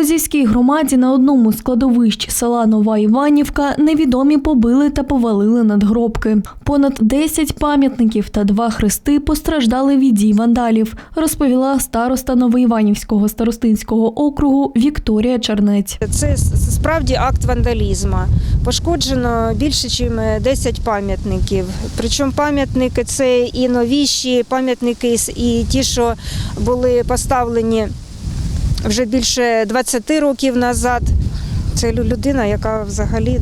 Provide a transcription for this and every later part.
Лозівській громаді на одному з кладовищ села Нова Іванівка невідомі побили та повалили надгробки. Понад 10 пам'ятників та два хрести постраждали від дій вандалів, розповіла староста Новоіванівського старостинського округу Вікторія Чернець. Це справді акт вандалізму. Пошкоджено більше, ніж 10 пам'ятників. Причому пам'ятники це і новіші пам'ятники, і ті, що були поставлені вже більше 20 років назад. Це лю- людина, яка взагалі,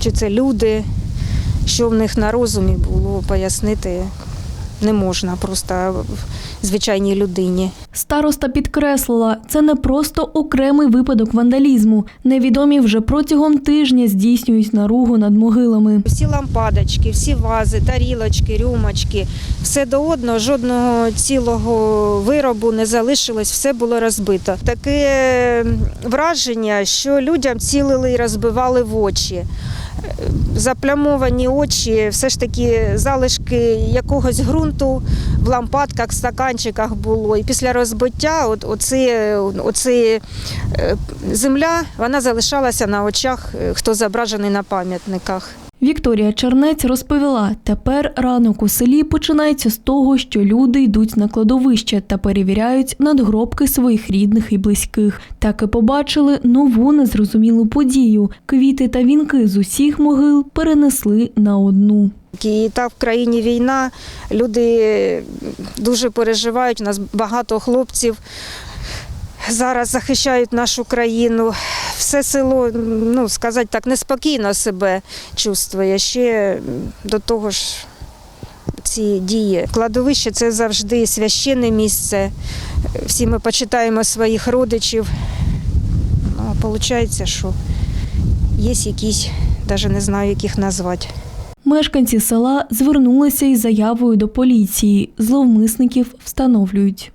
чи це люди, що в них на розумі було, пояснити не можна просто звичайній людині. Староста підкреслила, це не просто окремий випадок вандалізму. Невідомі вже протягом тижня здійснюють наругу над могилами. Всі лампадочки, всі вази, тарілочки, рюмочки, все до одного, жодного цілого виробу не залишилось, все було розбито. Таке враження, що людям цілили і розбивали в очі. Заплямовані очі, все ж таки залишки якогось ґрунту в лампадках, стаканчиках було. І після розбиття от, оці, оце, е, земля вона залишалася на очах, е, хто зображений на пам'ятниках. Вікторія Чернець розповіла, тепер ранок у селі починається з того, що люди йдуть на кладовище та перевіряють надгробки своїх рідних і близьких. Так і побачили нову незрозумілу подію. Квіти та вінки з усіх могил перенесли на одну. І так в країні війна, люди дуже переживають. У нас багато хлопців зараз захищають нашу країну. Все село, ну сказати так, неспокійно себе чувствує. Ще до того ж. Ці дії. Кладовище це завжди священне місце. Всі ми почитаємо своїх родичів. Ну, а виходить, що є якісь, навіть не знаю, як їх назвати. Мешканці села звернулися із заявою до поліції. Зловмисників встановлюють.